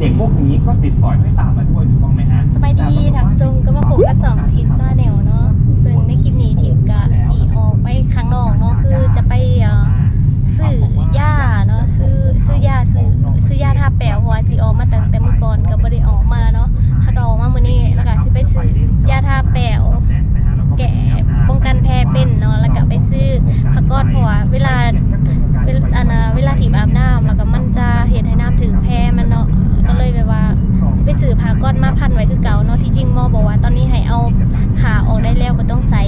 เด็กพวกนี้ก็ติดสอยไม่ตามมาด้วยถูกต้องไหมฮะสบายดีทางซุงก็มาพบกับสองทีมซาแนวเนาะซึ่งในคลิปนี้ทีมกะสีออกไปข้างนอกเนาะคือจะไปเอ่อซื้อย่าเนาะซื้อซื้อย่าซื้อซื้อย่าท่าแปะเพราะว่าสีออกมาตั้งแต่เมื่อก่อนก็บ่ได้ออกมาเนาะถ้าก็ออกมามื้อนี้แล้วก็สิไปซื้อย่าท่าแปะแกะป้องกันแพ้เป็นเนาะแล้วก็ไปซื้อผักกอดเพราะว่าเวลาเวลาอันน่ะเวลาถีบอาบน้ำแล้วก็มันจะเห็นให้น้ำถึงแพมันเนาะ ก็เลยแบบว่าสิไปสื่อผ้าก้อนมาพันไว้คือเก่าเนาะที่จริงหมอบอกว่า ตอนนี้ให้เอาผ้าออกได้แล้วก็ต้องใส่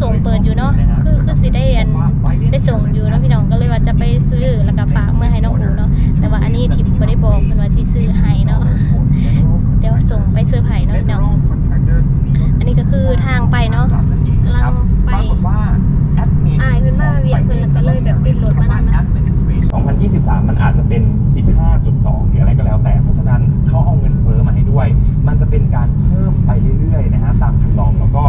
ส่งเปิดอยู่เนาะคือคือสิได้อันได้ส่งอยู่เนาะพี่น้องก็เลยว่าจะไปซื้อแล้วก็ฝากเมื่อให้น้องอูเนาะแต่ว่าอันนี้ทิพย์บ่ได้บอกเพิ่นว่าสิซื้อให้เนาะเดี๋ยวส่งไปซอร์ไพรส์เนาะพี่น้องอันนี้ก็คือทางไปเนาะกำลังไปอายเพิ่นมาเวียกเพิ่นแล้วก็เลยแบบติดรถมานำนะ2023 มันอาจจะเป็น 15.2 หรืออะไรก็แล้วแต่ เพราะฉะนั้นเขาเอาเงินเฟ้อมาให้ด้วย มันจะเป็นการเพิ่มไปเรื่อยๆนะฮะตามคันลองแล้วก็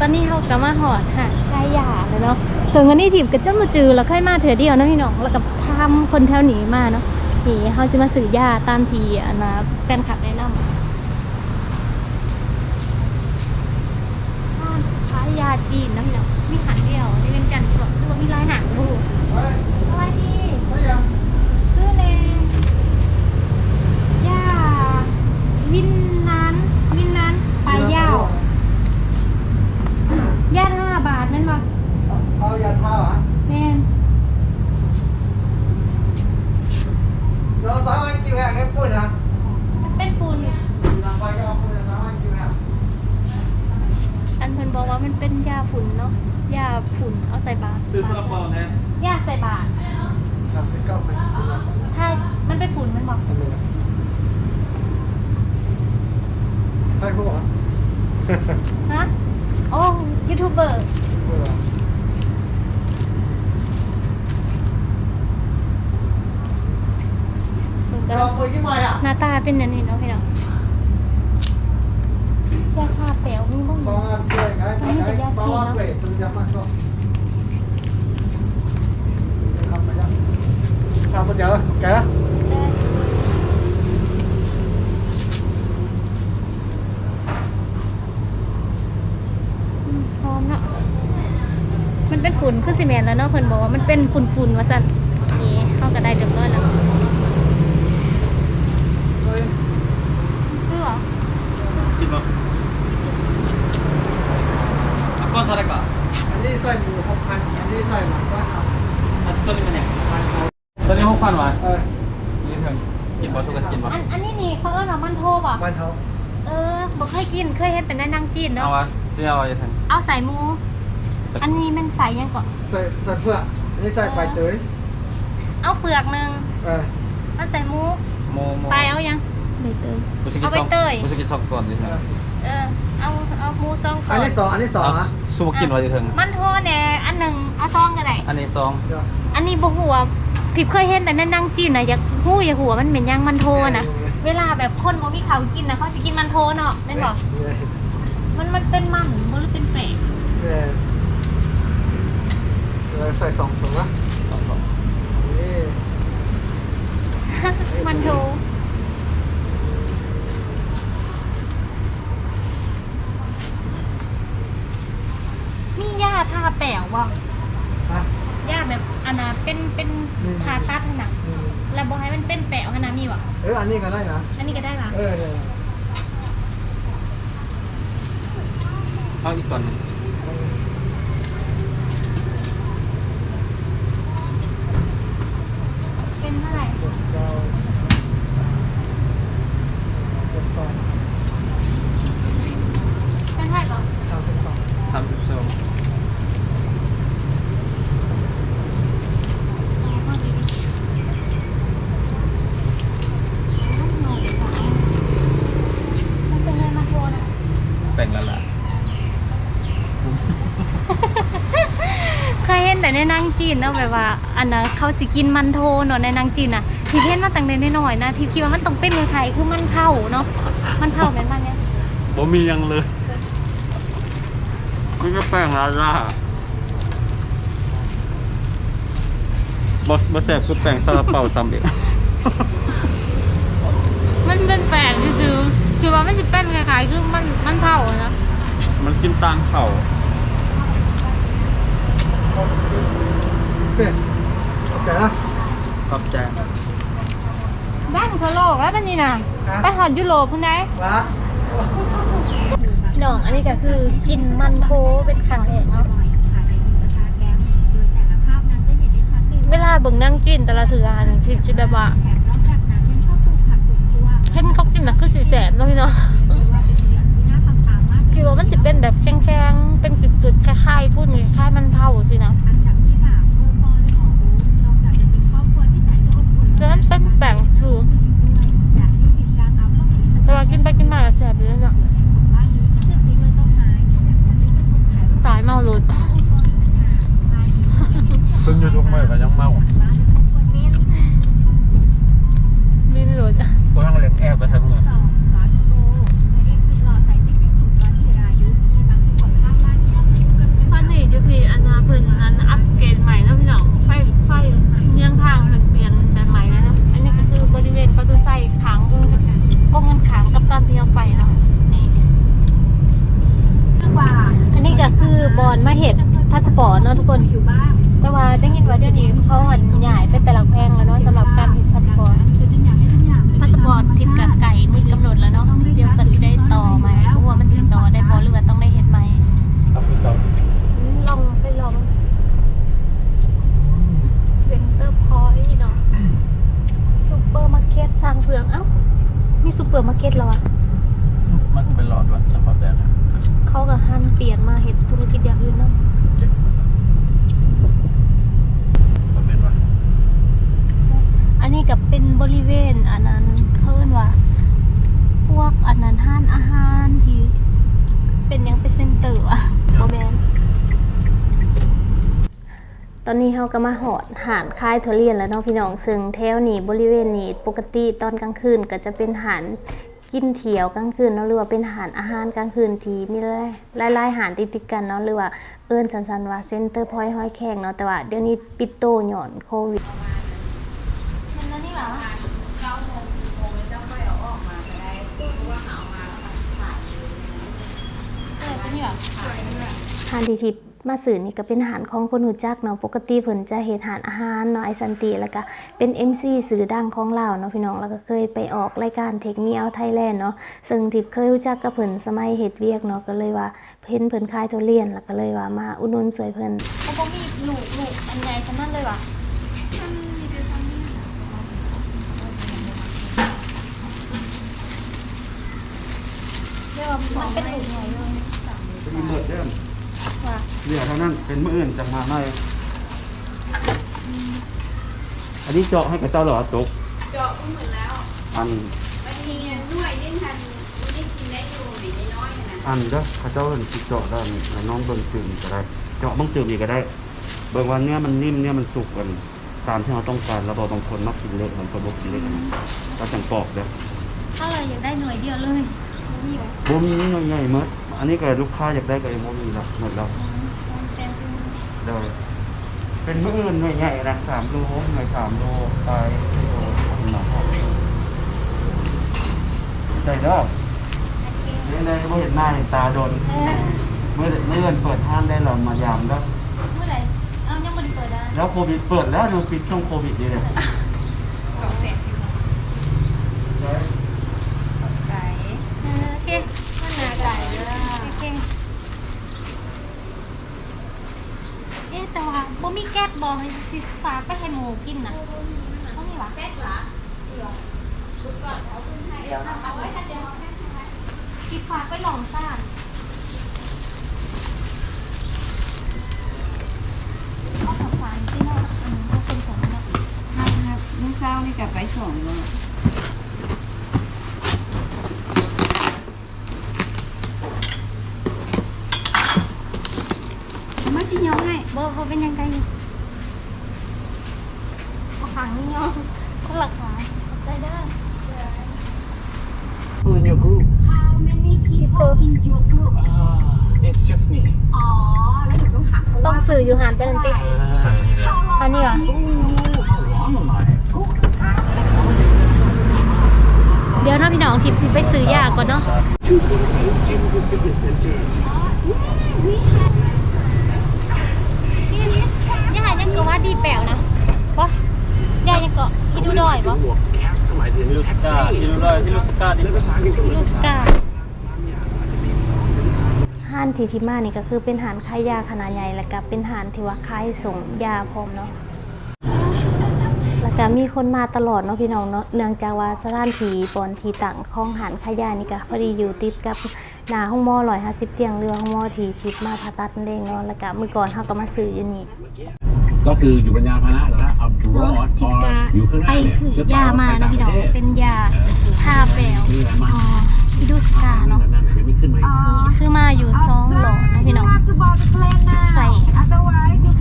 ตอนนี้เฮาก็มาหอดหาดชายหยาแล้วเนาะส่วนวันนี้ทีมก็จะมาจือแล้วค่อยมาเถื่อเดียวนะพี่น้องแล้วก็ทำคนแถวนี้มาเนาะนี่เฮาสิมาซื้อยาตามทีอันนะแฟนคลับแนะนำร้านขายยาจีนนะพี่น้องมีหางเดียวในเวียงจันทร์บอกคือว่ามีลายหางบ่รู้สวัสดีซื้อเลยยาวินนันปลายยาว ยาห้าบาทนั่นบ่ เอายาท่าอะแม่นเราสามารถกินแห้งให้ฝุ่นนะมันเป็นฝุ่นลำไปก็เอาฝุ่นสามารถกินแห้งอันเพิ่นบอกว่ามันเป็นยาฝุ่นเนาะยาฝุ่นเอาใส่บาตรซื้อซาลาเปานะยาใส่บาตรสามสิบเก้าเป็นกินแล้วถ้ามันเป็นฝุ่นมันบอกทำไมล่ะใครเขาบอกฮะโอ้ยูทูบเบอร์เพิ่นก็ เราคุยที่มาอะ หน้าตา เป็นอันนี้เนาะพี่น้องยาฆ่าแปลวมีบ้างเพราะว่าเพื่อนไงเพราะว่าเพื่อนคุณจะมาก็ทำไปยังทำไปเจอแกได้อืมหอมเนาะมันเป็นฝุ่นคือซีเมนต์แล้วเนาะเพิ่นบอกว่ามันเป็นฝุ่นๆว่าซั่นนี่เข้าก็ได้เรียบร้อยแล้วซื้อเหรอ กินป่ะก้อนเท่าไรก่อน อันนี้ใส่หมูหก พันอันนี้ใส่หลังก็ห้าอันต้นนี้มันเนี่ยพันเขาต้นนี้หกพันวะเออนี่เพิ่งกินบอทุกคนกินบออันอันนี้นี่เขาเอิ้นว่ามันโทบ่ะบ้านเขาเออบ่เคยกินเคยเห็นแต่ในหนังจีนเนาะเอาวะซื้อเอาจะทันเอาใส่หมู อันนี้มันใส่ยังก่อนใส่ใส่เพื่ออันนี้ใส่ใบเตยเอาเปลือกหนึงเออเอาใส่หมูโมโมไปเอายัง ใบเตย กูจะกินเอาใบซองเตย กูจะกินซองก่อนดิเออ เอา เอาหมูซองก่อัอนนที่สองอันที่สองอะสู้กินไว้ดิเถิงมันโทเนี่ยอันหนึ่งเอาซองก็ได้ อันนี้ซองอันนี้บ่หัวทิพย์เคยเห็นแต่ในหนังจีนน่ะอยากฮู้อยากหัวมันเป็นหยังมันโทนะเวลาแบบคนบ่มีข้าวกินนะเขาสิกินมันโทเนาะแม่นบ่มันมันเป็นมันบ่หรือเป็นแปลกเออเออใส่สองถุงละซองซองนี่มันโทมี ยาทาแป๋วบ่ฮะยาแบบอันน่ะเป็นเป็นอืม ทาตัดหั่นน่ะอืมแล้วบ่ให้มันเป็นแป๋วหั่นน่ะมีบ่เอออันนี้ก็ได้นะอันนี้ก็ได้ล่ะเออเนี่ยเอาอีกก่อนหนึ่ง เป็นเท่าไหร่ เราจะใส่ เป็นเท่าไหร่ก่อน ป้งละลาย เคยเห็นแต่ในหนางจีน เนาะแบบว่า อันน่ะเขาสิกินมันโทเนาะในหนางจีนน่ะที่เห็นมาตั้งแต่น้อยๆนะที่คิดว่ามันต้องเป็นเมืองไทยคือมันเผาเนาะมันเผาเป็นมันเนี่ยบ่มีหยังเลยนี่ก็แป้งละลายบ่บ่แซ่บคือแป้งซาลาเปาตำเองมันเป็นแปลกคือคือว่ามันจะเป็นคล้ายๆคือมันมันเผาอะนะมันกินตังเข่าเป็ดโอเคนะขอบใจบ้านทั่วโลกแล้วเป็นนี่นะไปหอดยุโรปพุ่นได้วะน้องอันนี้ก็คือกินมันโทเป็นครั้งแรกเนาะเวลาเบิ่งนั่งกินแต่ละเถือหันสิสิแบบว่าเห็นเขากินน่ะคือสิแสบเนาะพี่เนาะคิดว่ามันสิเป็นแบบแข็งๆเป็นกึดๆคล้ายๆพุ่นคล้ายๆมันเผาสินะ แต่มันเป็นแป้งสูงแต่ว่ากินไปกินมาแล้วแสบอยู่เลยเนาะตายเมาหลุดเพิ่งอยู่ทุกมื้อก็ยังเมามินหลุดบ่ทั้งเล็กแอบไปทั้งมื้อตอนนี้ยูพีอันนาเพิ่นอันอัปเกรดใหม่แล้วพี่น้องไฟไฟเลี้ยงทางเพิ่นเปลี่ยนแบบใหม่แล้วเนาะอันนี้ก็คือบริเวณประตูใส่ขังก็เงินขังกับตอนที่เราไปเนาะนี่อันนี้ก็คือบอลมาเห็ดพาสปอร์ตเนาะทุกคน แต่ว่าได้ยินว่าเดี๋ยวนี้เขาหันใหญ่ไปแต่ละแพงแล้วเนาะสำหรับการเห็ดพาสปอร์ตพาสปอร์ตทิมกับไก่มือกำหนดแล้วเนาะเดี๋ยวก็สิได้ต่อใหม่เพราะว่ามันสิต่อได้บ่หรือว่าต้องได้เฮ็ดใหม่ ครับพี่ต๊อบ ลองไปลองเซ็นเตอร์พอยต์เนาะซูเปอร์มาร์เก็ตสร้างเฟืองเอ้า มีซูเปอร์มาร์เก็ตแล้วอะ มันสิเป็นหลอดวะเฉพาะแต่นะ เขากับฮันเปลี่ยนมาเห็ดธุรกิจอย่างอื่นเนาะ บ่เป็นวะ อันนี้กับเป็นบริเวณอันนั้นเคิ่นว่า พวกอันนั้นห้านอาหารที่ เป็นหยังเป็นเซ็นเตอร์อะโมแมนตอนนี้เขา ก็มาหอดหานค่ายทุเรียนแล้วเนาะพี่น้องซึ่งแถวนี้บริเวณนี้ปกติตอนกลางคืนก็จะเป็นหานกินเที่ยวกลางคืนเนาะหรือว่าเป็นหานอาหารกลางคืนที่มีหลายหลายๆหานติดๆกันเนาะหรือว่าเอิ้นสันๆว่าเซ็นเตอร์พอยต์ห้อยแข้งเนาะแต่ว่าเดี๋ยวนี้ปิดโตหย่อนโควิดเป็นแล้วนี่เหรอหานที่ทิพย์ มาสื่อนี่ก็เป็นอาหารของคนหูจักเนาะปกติเพิ่นจะเฮ็ดอาหารอาหารเนาะไอซันติแล้วก็เป็น MC สื่อดังของลาเนาะพี่น้องแล้วก็เคยไปออกรายการเทคมีเอาไทยแลนด์เนาะซึ่งทิพเคยรู้จักกับเพิ่นสมัยเฮ็ดเวียกเนาะก็เลยว่าเห็นเพิ่นขายทุเรียนแล้วก็เลยว่ามาอุดหนุนสวยเพิ่นเขาบ่มีลูกลูกอันใหญ่ขนาดเลยว่ะเรียกว่ามันเป็นลูกใหญ่เลยเป็นมืดเด้อ ว่าเหลือเท่านั้นเป็นมื้ออื่นจังมาหน่อยอันนี้เจาะให้กับเจ้าเหรอตกเจาะก็เหมือนแล้ว อันมันมีหน่วยนี่ทันนี่กินได้อยู่หรือน้อยๆนะอันเด้อเขาเจ้าเห็นสิเจาะได้แล้วน้องเบิ่งจืดอีกก็ได้ เจาะเบิ่งจืดอีกก็ได้ เบิ่งวันเนี้ยมันนิ่มเนี่ยมันสุกกันตามที่เราต้องการแล้วบางคนมักกินเล็กมันก็บ่กินเล็กนะก็จังปอกเด้อถ้าเราอยากได้หน่วยเดียวเลยมีไหมบ่มีหน่วยใหญ่หมด อันนี้ก็ลูกค้าอยากได้ก็ยังบ่มีละหมดแล้วแฟนซื้อเด้อเป็นมื้ออื่นหน่วยใหญ่นะ3โลหน่วย3โลไป4โลคนละพอใจเด้อเดี๋ยวได้บ่เห็นหน้าเห็นตาโดนเออเมื่อเมื่อเดือนเปิดห้างได้เรามายามแล้วเมื่อไหร่เอายังไม่ได้เปิดอะแล้วโควิดเปิดแล้วดูปิดช่วงโควิดนี่เลย แก๊สบอให้สิฝากไปให้หมูกินน่ะเขามีวะแก๊สเหรอเดี๋ยวนะเอาไว้ท่านเดียวสิฝากไปหลองซ่านเอาผักฝานที่นอกอันนี้ก็เป็นของนอกนั่นนะเมื่อเช้านี่กลับไปส่งเลยมันจะยองให้บ่บ่เป็นยังไง ขังนี่ยอมคนละขาใจเด้อ Who in your group How many people in your group uh, It's just me อ๋อ แล้วหนูต้องถามเขาต้อว่างสื่ออยู่หานเป็นอันติอันนี้เหรอเดี๋ยวเนาะพี่น้องทิพย์สิไปซื้อยาก่อนเนาะยายังก็ว่าดีแปลวนะปะ ยายังก็อีดูดอยปะฮิลุสกาฮิลุได้ฮิลุสกาดิลูสกาห้านที่ทิมานี่ก็คือเป็นหานขายยาขนาดใหญ่แล้วก็เป็นหานที่ว่าขายส่งยาพร้อมเนาะแล้วก็มีคนมาตลอดเนาะพี่น้องเนาะเนื่องจากว่าสถานที่บอนที่ตั้งของหานขายยานี่ก็พอดีอยู่ติดกับหนาห้องหมอ150เตียงเรือห้องหมอที่คิดมาผ่าตัดนั่นเองเนาะแล้วก็มื้อก่อนเฮาก็มาซื้ออยู่นี่ ก็คืออยู่บนยานพาหนะแล้วอับรอดทิพอกาอยู่ข้างหไปน้าเนี่ยซื้อะยามาเนาะพี่น้องเป็นยาทาแปลวนี่แหละมาอ๋ออิดูสกาเนาะนั่นน่ะยังไม่ขึ้นมาอีกนี่ซื้อมาอยู่ซองหลอดเนาะพี่น้อง ใส่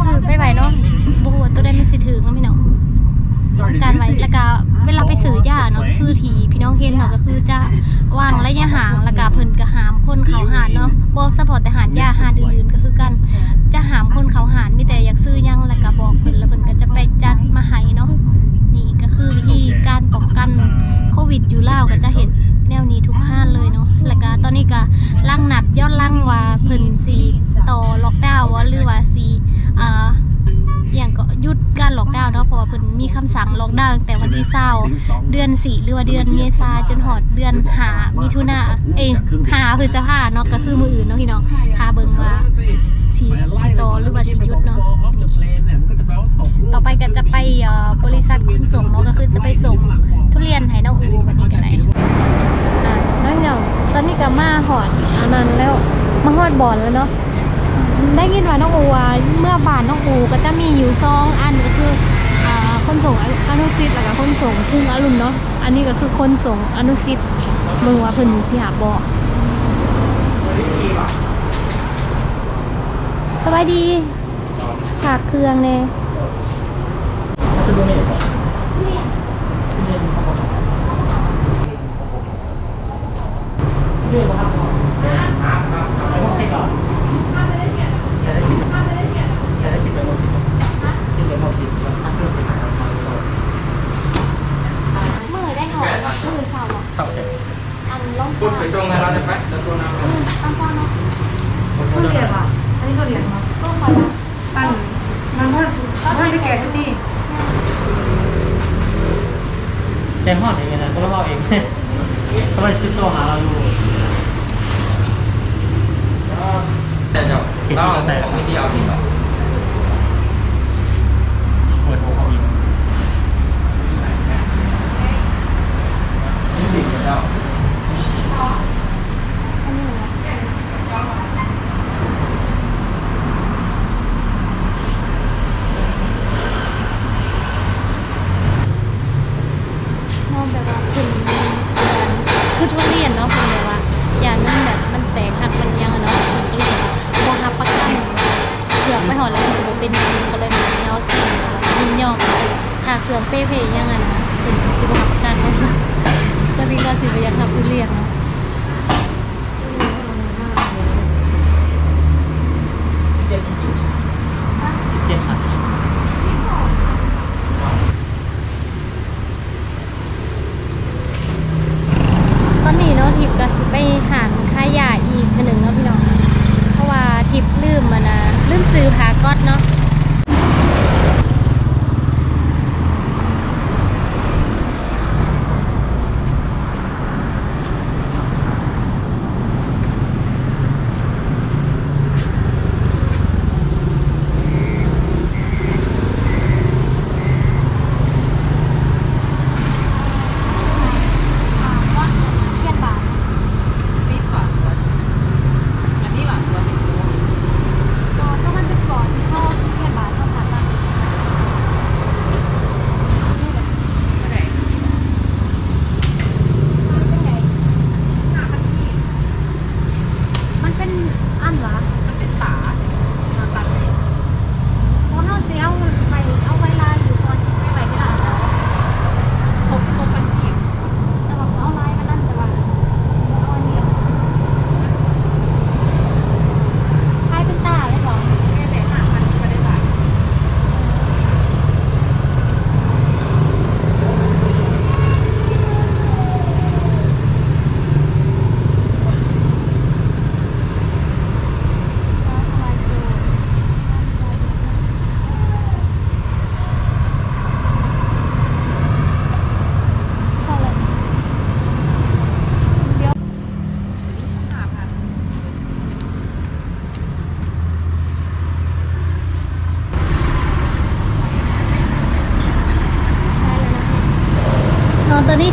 ซื้อไปไว้เนาะบ่ฮู้ว่าตัวใดมันสิถึงเนาะพี่น้องการไหวแล้วก็เวลาไปซื้อยาเนาะคือทีพี่น้องเห็นเนาะก็คือจะวางระยะห่างแล้วก็เพิ่นก็หามคนเขาหานเนาะบ่เฉพาะแต่หานยาหานอื่นๆก็คือ กัน จะหามคนเขาหานมีแต่อยากซื้อยังแล้วก็บอกเพิ่นแล้วเพิ่นก็จะไปจัดมาให้เนาะนี่ก็คือวิธีการป้องกันโควิดอยู่ล่าวก็จะเห็นแนวนี้ทุกห้านเลยเนาะแล้วก็ตอนนี้ก็ลังหนับยอดล่างว่าเพิ่นสีต่อล็อกดาวน์ว่าหรือว่าสีอ่าอย่างก็หยุด การล็อกดาวน์เนาะเพราะว่าเพิ่นมีคำสั่งล็อกดาวน์ตั้งแต่วันที่20เดือน4หรือว่าเดือนเมษาจนฮอดเดือนหามิถุนาเอ้หาพฤษภาเนาะก็คือมืออื่นเนาะพี่น้องถ้าเบิ่งว่าสิสิโตหรือว่าสิหยุดเนาะต่อไปก็จะไปบริษัทขนส่งเนาะก็คือจะไปส่งทุเรียนให้น้องอูวันนี้กันไหนอ่าน้องเนาตอนนี้ก็มาหอดอันนั้นแล้วมาหอดบอนแล้วเนาะ ได้ยินว่าน้องอูว่าเมื่อบ่านน้องอูก็จะมีอยู่ซองอันก็คืออคนส่งอนุสิทธิ์แล้วก็คนส่งพุ่งอรุณเนาะอันนี้ก็คือคนส่งอนุสิทธิ์มึงว่าเพิ่นสิหาบ่สบายดีขาดเครื่องเน่มือได้ หอมมือเศร้าหรอเข้าใช่อันล่องพูดไปช่วงนั้นแล้วได้ไหมแล้วตัวน้ำตั้งซ่อนเนาะทุเรียนอะอันนี้ทุเรียนเนาะก็คอยละอันมันเพิ่มเพิ่มไปแก่ที่นี่แจ้งห้องเองนะก็ต้องเอาเองเขาไปติดต่อหาเราอยู่แต่เดี๋ยวต้องใส่ของที่เอาที่ต่อเปิดโทรเขาอีกนี่ดิ่งกันแล้ว อันนี้เหรอมองแบบว่าคุณคือ ทุเรียนเนาะคุณแบบว่าอย่างนั้นแบบมันแตกหักมันยังอะเนาะมันก็เลยแบบโมฮับประกันเกือบไม่หอดแล้วมันสิบ่เป็นหยังก็เลยมาเอาสิ่งยินยอมถ้าเครื่องเป้เพยยังไงนะเป็นสิบหับประกันเนาะก็นี่ก็สิบ่อยากทำทุเรียนเนาะ เจ็ดเจ็ดค่ะ ตอนนี้เนาะทิพย์ก็สิไปหานค่ายาอีกคือหนึ่งเนาะพี่น้อง เพราะว่าทิพย์ลืมมานะลืม ซื้อพาก๊อตเนาะเทียนบาท ก่อนก็มันเป็นก่อนที่เขา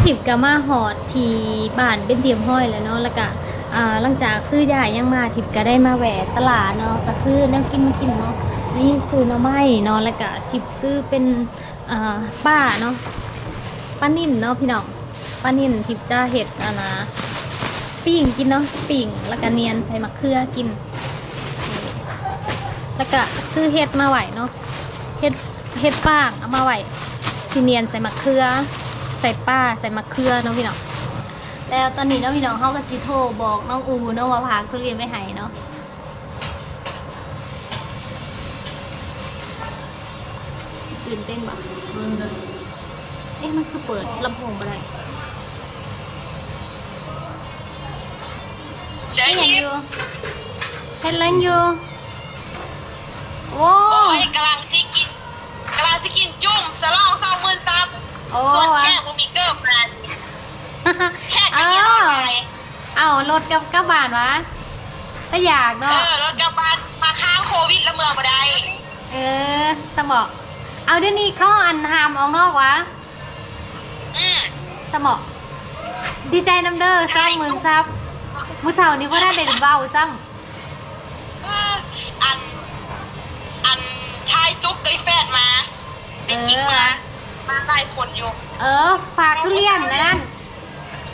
ถิบกามาหอดที่บ้านเป็นเตรียมห้อยแล้วเนาะแล้วก็อ่าหลังจากซื้อยายังมาถิบก็ได้มาแหวะตลาดเนาะก็ซื้อแนวกินมากินเนาะนี่ซื้อหน่อไม้เนาะแล้วก็ถิบซื้อเป็นอ่าป้าเนาะป้านิ่นเนาะพี่น้องป้านิ่นถิบจะเห็ดอะนะปิ่งกินเนาะปิ่งแล้วก็เนียนใส่มะเขือกิน แล้วก็ซื้อเห็ดมาไหวเนาะเห็ดเห็ดป้างเอามาไหวซีเนียนใส่มะเขือ ส่ป้าใส่มะเขือเนาะพี่น้องแล้วตอนนี้เนาะพี่น้องเขาก็สิโทรบอกน้องอูเนาะว่าพาทุเรียนไปให้เนาะสิตื่นเต้นบ่เอ๊ะมันคือเปิดลำโพงไปได้เฮ็ดหยังอยู่เฮ็ดหยังอยู่โอ้ยกำลังสิกินกำลังสิกินจุ่มสลองสอง โอ้ส่วนวะแค่บ่มีเกิบมันแค่เอจะกินออะไรเอารถกับกับบานวะถ้าอยากเอเนาะอรถกลับบ้านมาค้างโควิดแล้วเมืองบ่ได้เออสมองเอาเดี๋ยวนี้เขาอันหามออกนอกวะอืมสมองดีใจน้ำเด้อสร้างหมื่นซับผู้สาวนี้พ่ได้เด็ดเบาซ้เอออัน มาได้ผลอยู่ำเออ ฝากทุเรียนนะนั่น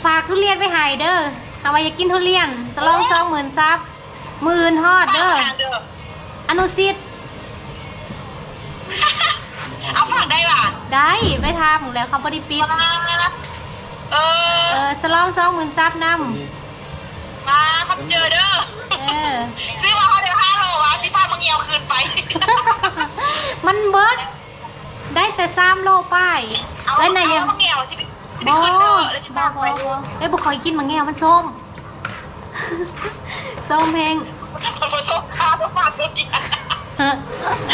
ฝากทุเรียนไปใหายเด้อเอาไว้อยากกินทุเรียนจะลองสองหมื่นซับหมื่นฮอดเด้อฝากทางเด้ออนุสิทธิ์เอาฝากได้ป่ะได้ไปทำแล้วเขาบริปิดเออเออสลองสองหมื่นซับนมาครับเจอเด้อำเออ ซื้อมาเขาเดี๋ยวห้าโลวะสิพามึงเงียวคืนไป มันเบิด ได้แต่สามโลป้ายเอาแล้วนายยังเอามึงเงียวสิไปบคืนเด้อแล้วสิบพาบไปบเอ้ยบุคอยกินมังแง่วมันส้ม ส้มเพลงมันผสมชาติฝากตัวเดียว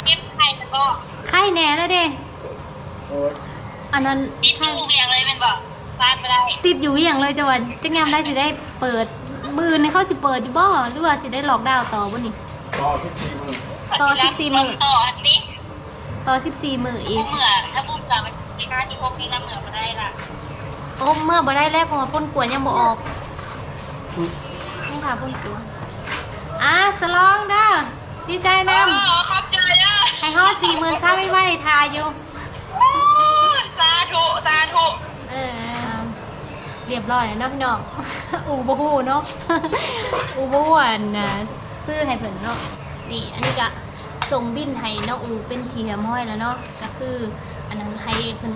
กินไข่แล้วก็ไข่แหน่แล้วเด้อันนั้นปิดไข่ตู้เวียงเลยเป็นแบบฟาดไม่ได้ติดอยู่อย่างเลยจังหวัดจะงามได้สิได้เปิดมือในเขาสิเปิดดิบ่หรือว่าสิได้หลอกดาวน์ต่อบ่นี่ ต่อ14มื้อต่ออันนี้ ต่อ14มืออีพวกกเหมือถ้าพูดแบบไม่กล้าที่พวกนี้นะเหมือมาได้ล่ะโอ้เมื่อบ่ได้แรกเพราะว่าพ่นกวนยังบ่ออกนี่ค่ะพ่นกวนอะสลองเด้อดีใจเอนํอขอบใจเด้อให้ฮอดสี่หมื่นซ้ำไม่ไหวทาอยู่สาธุสาธุเออ เรียบร้อยแล้วเนาะพี่น้อง อูบฮูเนาะ อูบฮูอันน่ะซื้อให้เพิ่นเนาะ นี่ อันนี้ก็ ส่งบินให้น้องอูเป็นเทียมห้อยแล้วเนาะก็คือ อันนั้นให้เพิ่น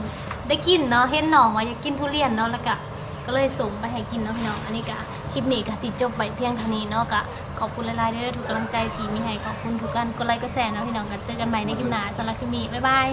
ได้กินเนาะเห็นน้องว่าอยากกินทุเรียนเนาะแล้วก็ก็เลยส่งไปให้กินเนาะพี่น้องอันนี้ก็คลิปนี้ก็สิจบไปเพียงเท่านี้เนาะก็ขอบคุณหลายๆเด้อทุกกำลังใจที่มีให้ขอบคุณทุกการกดไลค์กดแชร์เนาะพี่น้องกันเจอกันใหม่ในคลิปหน้าสำหรับคลิปนี้บ๊ายบาย